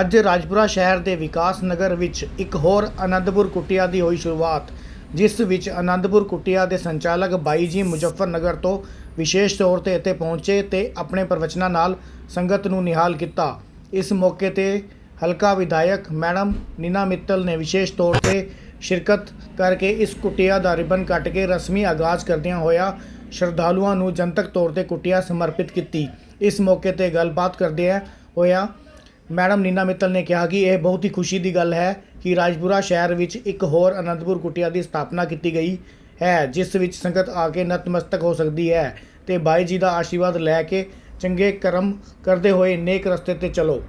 ਅੱਜ ਰਾਜਪੁਰਾ ਸ਼ਹਿਰ ਦੇ ਵਿਕਾਸ ਨਗਰ ਵਿੱਚ ਇੱਕ ਹੋਰ ਅਨੰਦਪੁਰ ਕੁਟੀਆ ਦੀ ਹੋਈ ਸ਼ੁਰੂਆਤ, ਜਿਸ ਵਿੱਚ ਅਨੰਦਪੁਰ ਕੁਟੀਆ ਦੇ ਸੰਚਾਲਕ ਬਾਈ ਜੀ ਮੁਜ਼ੱਫਰਨਗਰ ਤੋਂ ਵਿਸ਼ੇਸ਼ ਤੌਰ ਤੇ ਇੱਥੇ ਪਹੁੰਚੇ ਤੇ ਆਪਣੇ ਪ੍ਰਵਚਨਾਂ ਨਾਲ ਸੰਗਤ ਨੂੰ ਨਿਹਾਲ ਕੀਤਾ। ਇਸ ਮੌਕੇ ਤੇ ਹਲਕਾ ਵਿਧਾਇਕ ਮੈਡਮ ਨੀਨਾ ਮਿੱਤਲ ਨੇ ਵਿਸ਼ੇਸ਼ ਤੌਰ ਤੇ ਸ਼ਿਰਕਤ ਕਰਕੇ ਇਸ ਕੁਟੀਆ ਦਾ ਰਿਬਨ ਕੱਟ ਕੇ ਰਸਮੀ ਆਗਾਜ਼ ਕਰਦਿਆਂ ਹੋਇਆ ਸ਼ਰਧਾਲੂਆਂ ਨੂੰ ਜਨਤਕ ਤੌਰ ਤੇ ਕੁਟੀਆ ਸਮਰਪਿਤ ਕੀਤੀ। ਇਸ ਮੌਕੇ ਤੇ ਗੱਲਬਾਤ ਕਰਦਿਆਂ ਹੋਇਆ ਮੈਡਮ ਨੀਨਾ ਮਿੱਤਲ ਨੇ ਕਿਹਾ ਕਿ ਇਹ ਬਹੁਤ ਹੀ ਖੁਸ਼ੀ ਦੀ ਗੱਲ ਹੈ ਕਿ ਰਾਜਪੁਰਾ ਸ਼ਹਿਰ ਵਿੱਚ ਇੱਕ ਹੋਰ ਅਨੰਦਪੁਰ ਕੁਟੀਆ ਦੀ ਸਥਾਪਨਾ ਕੀਤੀ ਗਈ ਹੈ ਜਿਸ ਵਿੱਚ ਸੰਗਤ ਆ ਕੇ ਨਤਮਸਤਕ ਹੋ ਸਕਦੀ ਹੈ ਤੇ ਬਾਈ ਜੀ ਦਾ ਆਸ਼ੀਰਵਾਦ ਲੈ ਕੇ ਚੰਗੇ ਕਰਮ ਕਰਦੇ ਹੋਏ ਨੇਕ ਰਸਤੇ ਤੇ ਚਲੋ।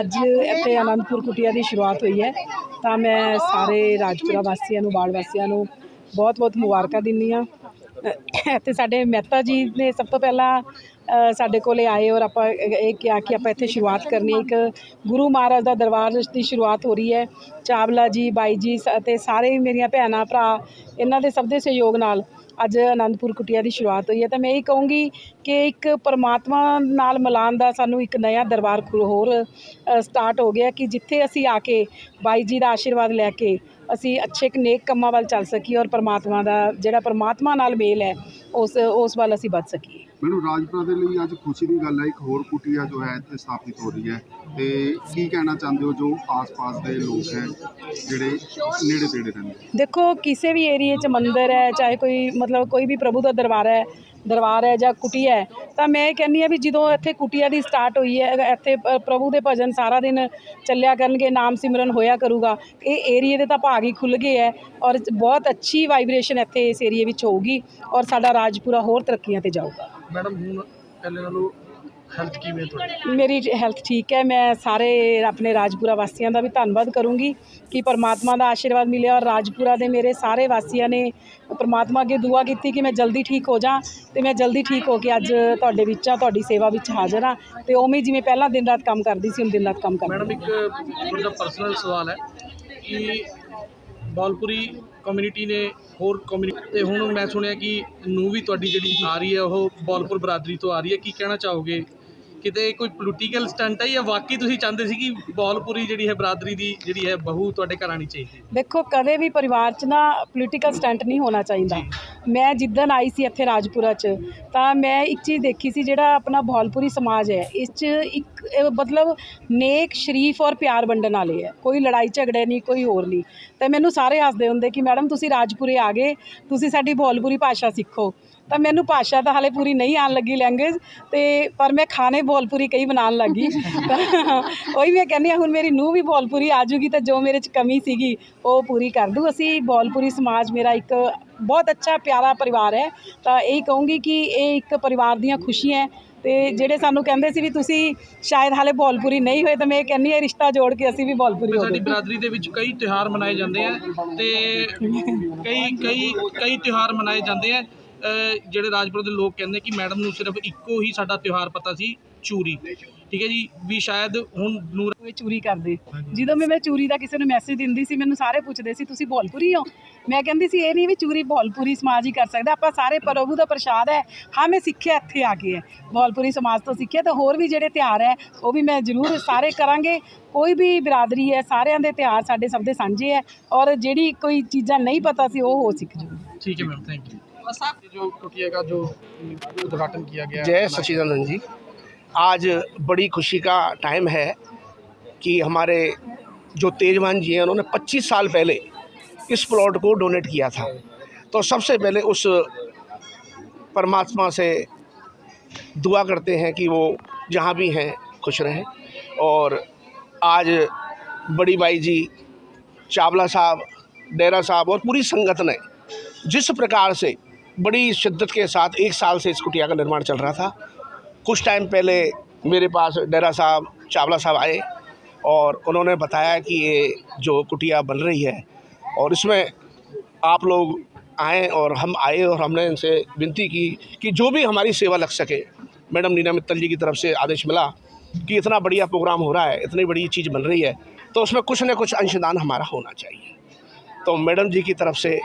ਅੱਜ ਇੱਥੇ ਆਨੰਦਪੁਰ ਕੁਟੀਆ ਦੀ ਸ਼ੁਰੂਆਤ ਹੋਈ ਹੈ। ਤਾਂ ਮੈਂ ਸਾਰੇ ਰਾਜਪੁਰਾ ਵਾਸੀਆਂ ਨੂੰ ਬਾੜ ਵਾਸੀਆਂ ਨੂੰ ਬਹੁਤ ਬਹੁਤ ਮੁਬਾਰਕਾਂ ਦਿੰਦੀ ਹਾਂ। ਇੱਥੇ ਸਾਡੇ ਮਹਿਤਾ ਜੀ ਨੇ ਸਭ ਤੋਂ ਪਹਿਲਾਂ ਸਾਡੇ ਕੋਲੇ ਆਏ ਔਰ ਆਪਾਂ ਇਹ ਕਿਹਾ ਕਿ ਆਪਾਂ ਇੱਥੇ ਸ਼ੁਰੂਆਤ ਕਰਨੀ ਇੱਕ ਗੁਰੂ ਮਹਾਰਾਜ ਦਾ ਦਰਬਾਰ ਦੀ ਸ਼ੁਰੂਆਤ ਹੋ ਰਹੀ ਹੈ। ਚਾਵਲਾ ਜੀ, ਬਾਈ ਜੀ ਸ- ਅਤੇ ਸਾਰੇ ਮੇਰੀਆਂ ਭੈਣਾਂ, ਭਰਾ ਇਹਨਾਂ ਦੇ ਸਭ ਦੇ ਸਹਿਯੋਗ ਨਾਲ ਅੱਜ ਆਨੰਦਪੁਰ ਕੁਟੀਆ ਦੀ ਸ਼ੁਰੂਆਤ ਹੋਈ ਹੈ। ਤਾਂ ਮੈਂ ਇਹ ਕਹੂੰਗੀ ਕਿ ਇੱਕ ਪਰਮਾਤਮਾ ਨਾਲ ਮਿਲਾਨ ਦਾ ਸਾਨੂੰ ਇੱਕ ਨਵਾਂ ਦਰਬਾਰ ਖੁ- ਹੋਰ ਸਟਾਰਟ ਹੋ ਗਿਆ ਕਿ ਜਿੱਥੇ ਅਸੀਂ ਆ ਕੇ ਬਾਈ ਜੀ ਦਾ ਆਸ਼ੀਰਵਾਦ ਲੈ ਕੇ ਅਸੀਂ ਅੱਛੇ ਨੇਕ ਕੰਮਾਂ ਵੱਲ ਚੱਲ ਸਕੀਏ ਔਰ ਪਰਮਾਤਮਾ ਦਾ ਜਿਹੜਾ ਪਰਮਾਤਮਾ ਨਾਲ ਮੇਲ ਹੈ, ਉਸ ਉਸ ਵੱਲ ਅਸੀਂ ਵੱਧ ਸਕੀਏ। ਮੈਨੂੰ ਰਾਜਪੁਰਾ ਦੇ ਲਈ ਅੱਜ ਖੁਸ਼ੀ ਦੀ ਗੱਲ ਹੈ, ਇੱਕ ਹੋਰ ਕੁਟੀਆ ਜੋ ਹੈ ਇੱਥੇ ਸਥਾਪਿਤ ਹੋ ਰਹੀ ਹੈ। ਤੇ ਕੀ ਕਹਿਣਾ ਚਾਹੁੰਦੇ ਹੋ ਜੋ ਆਸ-ਪਾਸ ਦੇ ਲੋਕ ਹੈ, ਜਿਹੜੇ ਨੇੜੇ ਤੇੜੇ ਰਹਿੰਦੇ ਦੇਖੋ, ਕਿਸੇ ਵੀ ਏਰੀਏ 'ਚ ਮੰਦਿਰ ਹੈ, ਚਾਹੇ ਕੋਈ ਮਤਲਬ ਕੋਈ ਵੀ ਪ੍ਰਭੂ ਦਾ ਦਰਬਾਰ ਹੈ ਦਰਬਾਰ ਹੈ ਜਾਂ ਕੁਟੀਆ ਹੈ, ਤਾਂ ਮੈਂ ਕਹਿੰਦੀ ਆ ਵੀ ਜਦੋਂ ਇੱਥੇ ਕੁਟੀਆ ਦੀ ਸਟਾਰਟ ਹੋਈ ਹੈ ਇੱਥੇ ਪ੍ਰਭੂ ਦੇ ਭਜਨ ਸਾਰਾ ਦਿਨ ਚੱਲਿਆ ਕਰਨਗੇ, ਨਾਮ ਸਿਮਰਨ ਹੋਇਆ ਕਰੂਗਾ, ਇਹ ਏਰੀਏ ਦੇ ਤਾਂ ਭਾਗ ਹੀ ਖੁੱਲ ਗਏ ਹੈ ਔਰ ਬਹੁਤ ਅੱਛੀ ਵਾਈਬ੍ਰੇਸ਼ਨ ਇੱਥੇ ਇਸ ਏਰੀਏ ਵਿੱਚ ਹੋਊਗੀ ਔਰ ਸਾਡਾ ਰਾਜਪੁਰਾ ਹੋਰ ਤਰੱਕੀਆਂ ਤੇ ਜਾਊਗਾ। ਮੈਡਮ ਹੁਣ ਪਹਿਲੇ ਨਾਲੋਂ ਹੈਲਥ ਕਿਵੇਂ ਤੁਹਾਡੀ? ਮੇਰੀ ਹੈਲਥ ਠੀਕ ਹੈ। ਮੈਂ ਸਾਰੇ ਆਪਣੇ ਰਾਜਪੁਰਾ ਵਾਸੀਆਂ ਦਾ ਵੀ ਧੰਨਵਾਦ ਕਰੂੰਗੀ ਕਿ ਪਰਮਾਤਮਾ ਦਾ ਆਸ਼ੀਰਵਾਦ ਮਿਲਿਆ ਔਰ ਰਾਜਪੁਰਾ ਦੇ ਮੇਰੇ ਸਾਰੇ ਵਾਸੀਆਂ ਨੇ ਪਰਮਾਤਮਾ ਅੱਗੇ ਦੁਆ ਕੀਤੀ ਕਿ ਮੈਂ ਜਲਦੀ ਠੀਕ ਹੋ ਜਾ ਤੇ ਮੈਂ ਜਲਦੀ ਠੀਕ ਹੋ ਕੇ ਅੱਜ ਤੁਹਾਡੇ ਵਿੱਚ ਆ ਤੁਹਾਡੀ ਸੇਵਾ ਵਿੱਚ ਹਾਜ਼ਰ ਹਾਂ ਤੇ ਉਵੇਂ ਜਿਵੇਂ ਪਹਿਲਾਂ ਦਿਨ ਰਾਤ ਕੰਮ ਕਰਦੀ ਸੀ ਹੁਣ ਦਿਨ ਰਾਤ ਕੰਮ ਕਰਦੀ ਮੈਡਮ ਇੱਕ ਤੁਹਾਡਾ ਪਰਸਨਲ ਸਵਾਲ ਹੈ ਕਿ ਬੌਲਪੁਰੀ ਕਮਿਊਨਿਟੀ ਨੇ ਹੋਰ ਕਮਿਊਨਿਟੀ ਤੇ ਹੁਣ ਮੈਂ ਸੁਣਿਆ ਕਿ ਨੂੰ ਵੀ ਤੁਹਾਡੀ ਜਿਹੜੀ ਆ ਰਹੀ ਹੈ ਉਹ ਬੌਲਪੁਰ ਬਰਾਦਰੀ ਤੋਂ ਆ ਰਹੀ ਹੈ। ਕੀ ਕਹਿਣਾ ਚਾਹੋਗੇ? ਕਿਤੇ ਕੋਈ ਪੋਲੀਟੀਕਲ ਸਟੰਟ ਹੈ ਜਾਂ ਵਾਕਈ ਤੁਸੀਂ ਚਾਹੁੰਦੇ ਸੀ ਕਿ ਬੌਲਪੁਰੀ ਜਿਹੜੀ ਹੈ ਬਰਾਦਰੀ ਦੀ ਜਿਹੜੀ ਹੈ ਬਹੂ ਤੁਹਾਡੇ ਘਰ ਆਣੀ ਚਾਹੀਦੀ ਹੈ? ਦੇਖੋ ਕਦੇ ਵੀ ਪਰਿਵਾਰ 'ਚ ਨਾ ਪੋਲੀਟੀਕਲ ਸਟੰਟ ਨਹੀਂ ਹੋਣਾ ਚਾਹੀਦਾ। ਮੈਂ ਜਿੱਦਣ ਆਈ ਸੀ ਇੱਥੇ ਰਾਜਪੁਰਾ 'ਚ ਤਾਂ ਮੈਂ ਇੱਕ ਚੀਜ਼ ਦੇਖੀ ਸੀ ਜਿਹੜਾ ਆਪਣਾ ਭੌਲਪੁਰੀ ਸਮਾਜ ਹੈ ਇਸ 'ਚ ਇੱਕ ਇਹ ਮਤਲਬ ਨੇਕ, ਸ਼ਰੀਫ ਔਰ ਪਿਆਰ ਵੰਡਣ ਵਾਲੇ ਹੈ ਕੋਈ ਲੜਾਈ ਝਗੜੇ ਨਹੀਂ, ਕੋਈ ਹੋਰ ਨਹੀਂ। ਤੇ ਮੈਨੂੰ ਸਾਰੇ ਹੱਸਦੇ ਹੁੰਦੇ ਕਿ, ਮੈਡਮ, ਤੁਸੀਂ ਰਾਜਪੁਰੇ ਆ ਗਏ, ਤੁਸੀਂ ਸਾਡੀ ਭੌਲਪੁਰੀ ਭਾਸ਼ਾ ਸਿੱਖੋ। ਤਾਂ ਮੈਨੂੰ ਭਾਸ਼ਾ ਤਾਂ ਹਾਲੇ ਪੂਰੀ ਨਹੀਂ ਆਉਣ ਲੱਗੀ ਲੈਂਗੁਏਜ, ਤੇ ਪਰ ਮੈਂ ਖਾਣੇ ਭੋਲਪੁਰੀ ਕਈ ਬਣਾਉਣ ਲੱਗੀ। ਉਹੀ ਮੈਂ ਕਹਿੰਦੀ ਹਾਂ, ਹੁਣ ਮੇਰੀ ਨੂੰਹ ਵੀ ਭੋਲਪੁਰੀ ਆ ਜੂਗੀ ਤਾਂ ਜੋ ਮੇਰੇ 'ਚ ਕਮੀ ਸੀਗੀ, ਉਹ ਪੂਰੀ ਕਰ ਦੂ ਅਸੀਂ ਭੋਲਪੁਰੀ ਸਮਾਜ ਮੇਰਾ ਇੱਕ ਬਹੁਤ ਅੱਛਾ, ਪਿਆਰਾ ਪਰਿਵਾਰ ਹੈ। ਤਾਂ ਇਹ ਕਹੂੰਗੀ ਕਿ ਇਹ ਇੱਕ ਪਰਿਵਾਰ ਦੀਆਂ ਖੁਸ਼ੀਆਂ ਹੈ। ਤੇ ਜਿਹੜੇ ਸਾਨੂੰ ਕਹਿੰਦੇ ਸੀ ਵੀ ਤੁਸੀਂ ਸ਼ਾਇਦ ਹਾਲੇ ਭੋਲਪੁਰੀ ਨਹੀਂ ਹੋਏ ਤਾਂ ਮੈਂ ਇਹ ਕਹਿੰਦੀ ਹਾਂ ਰਿਸ਼ਤਾ ਜੋੜ ਕੇ ਅਸੀਂ ਵੀ ਭੋਲਪੁਰੀ ਹੋ ਸਾਡੀ ਗਏ। ਬਰਾਦਰੀ ਦੇ ਵਿੱਚ ਕਈ ਤਿਉਹਾਰ ਮਨਾਏ ਜਾਂਦੇ ਆ ਤੇ ਕਈ ਕਈ ਕਈ ਤਿਉਹਾਰ ਮਨਾਏ ਜਾਂਦੇ ਆ। ਅਹ ਜਿਹੜੇ ਰਾਜਪੁਰ ਦੇ ਲੋਕ ਕਹਿੰਦੇ ਕਿ ਮੈਡਮ ਨੂੰ ਸਿਰਫ ਇੱਕੋ ਹੀ ਸਾਡਾ ਤਿਉਹਾਰ ਪਤਾ ਸੀ ਚੂਰੀ। ਠੀਕ ਹੈ ਜੀ ਵੀ ਸ਼ਾਇਦ ਹੁਣ ਨੂਰ ਕੋਈ ਚੋਰੀ ਕਰਦੇ ਜਦੋਂ ਵੀ ਮੈਂ ਚੋਰੀ ਦਾ ਕਿਸੇ ਨੂੰ ਮੈਸੇਜ ਦਿੰਦੀ ਸੀ ਮੈਨੂੰ ਸਾਰੇ ਪੁੱਛਦੇ ਸੀ ਤੁਸੀਂ ਭੋਲਪੁਰੀ ਹੋ ਮੈਂ ਕਹਿੰਦੀ ਸੀ ਇਹ ਨਹੀਂ ਵੀ ਚੋਰੀ ਭੋਲਪੁਰੀ ਸਮਾਜ ਹੀ ਕਰ ਸਕਦਾ ਆਪਾਂ ਸਾਰੇ ਪ੍ਰਭੂ ਦਾ ਪ੍ਰਸ਼ਾਦ ਹੈ ਹਾਂ ਮੈਂ ਸਿੱਖਿਆ ਇੱਥੇ ਆ ਕੇ ਹੈ ਭੋਲਪੁਰੀ ਸਮਾਜ ਤੋਂ ਸਿੱਖਿਆ ਤਾਂ ਹੋਰ ਵੀ ਜਿਹੜੇ ਤਿਉਹਾਰ ਹੈ ਉਹ ਵੀ ਮੈਂ ਜ਼ਰੂਰ ਸਾਰੇ ਕਰਾਂਗੇ ਕੋਈ ਵੀ ਬਰਾਦਰੀ ਹੈ ਸਾਰਿਆਂ ਦੇ ਤਿਉਹਾਰ ਸਾਡੇ ਸਭ ਦੇ ਸਾਂਝੇ ਹੈ ਔਰ ਜਿਹੜੀ ਕੋਈ ਚੀਜ਼ਾਂ ਨਹੀਂ ਪਤਾ ਸੀ ਉਹ ਹੋ ਸਿੱਖ ਜੂ ठीक है मैम थैंक यू जो कुटिया का जो उद्घाटन किया गया जय सच्चिदानंद जी आज बड़ी खुशी का टाइम है कि हमारे जो तेजवान जी हैं, उन्होंने 25 साल पहले इस प्लॉट को डोनेट किया था। तो सबसे पहले उस परमात्मा से दुआ करते हैं कि वो जहाँ भी हैं, खुश रहें। और आज बड़ी बाई जी, चावला साहब, डेरा साहब और पूरी संगत ने जिस प्रकार से बड़ी शिद्दत के साथ एक साल से इस कुटिया का निर्माण चल रहा था कुछ टाइम पहले मेरे पास डेरा साहब, चावला साहब आए और उन्होंने बताया कि ये जो कुटिया बन रही है और इसमें आप लोग आए और हम आए और हमने इनसे विनती की कि जो भी हमारी सेवा लग सके। मैडम नीना मित्तल जी की तरफ़ से आदेश मिला कि इतना बढ़िया प्रोग्राम हो रहा है, इतनी बड़ी चीज़ बन रही है तो उसमें कुछ न कुछ अंशदान हमारा होना चाहिए। तो मैडम जी की तरफ़ से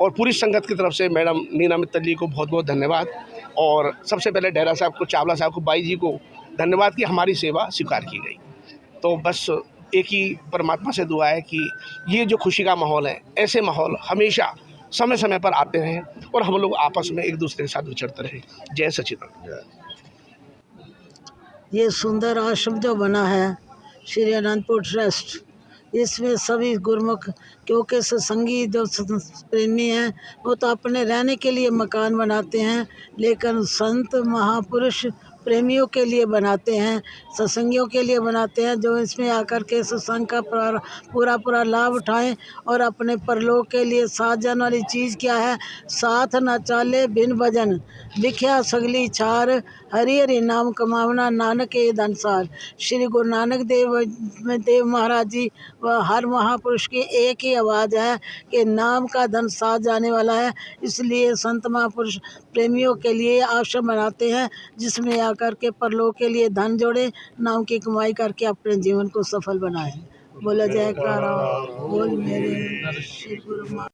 और पूरी संगत की तरफ़ से मैडम नीना मित्तल जी को बहुत बहुत धन्यवाद। और सबसे पहले डेरा साहब को चावला साहब को बाई जी को धन्यवाद कि हमारी सेवा स्वीकार की गई। तो बस एक ही परमात्मा से दुआ है कि ये जो खुशी का माहौल है ऐसे माहौल हमेशा समय समय पर आते रहें और हम लोग आपस में एक दूसरे के साथ विचरते रहे। जय सचिदानंद। ये सुंदर आश्रम जो बना है श्री अनंतपुर ट्रस्ट इसमें सभी गुरमुख क्योंकि सत्संगी जो सत्स- प्रेमी हैं वो तो अपने रहने के लिए मकान बनाते हैं लेकिन संत महापुरुष प्रेमियों के लिए बनाते हैं, सत्संगियों के लिए बनाते हैं, जो इसमें आकर के सत्संग का पूरा पूरा लाभ उठाएँ और अपने परलोक के लिए साथ जाने वाली चीज़ क्या है? साथ न चाले बिन भजन। लिखिया सगली छार, हरि हरि नाम कमावना नानक के धनसार श्री गुरु नानक देव देव महाराज जी व हर महापुरुष की एक ही आवाज़ है कि नाम का धन साथ जाने वाला है। इसलिए संत महापुरुष प्रेमियों के लिए आश्रम बनाते हैं, जिसमें आकर के परलोक के लिए धन जोड़े, नाम की कमाई करके अपने जीवन को सफल बनाए। बोला जयकारा बोल मेरे, श्री गुरु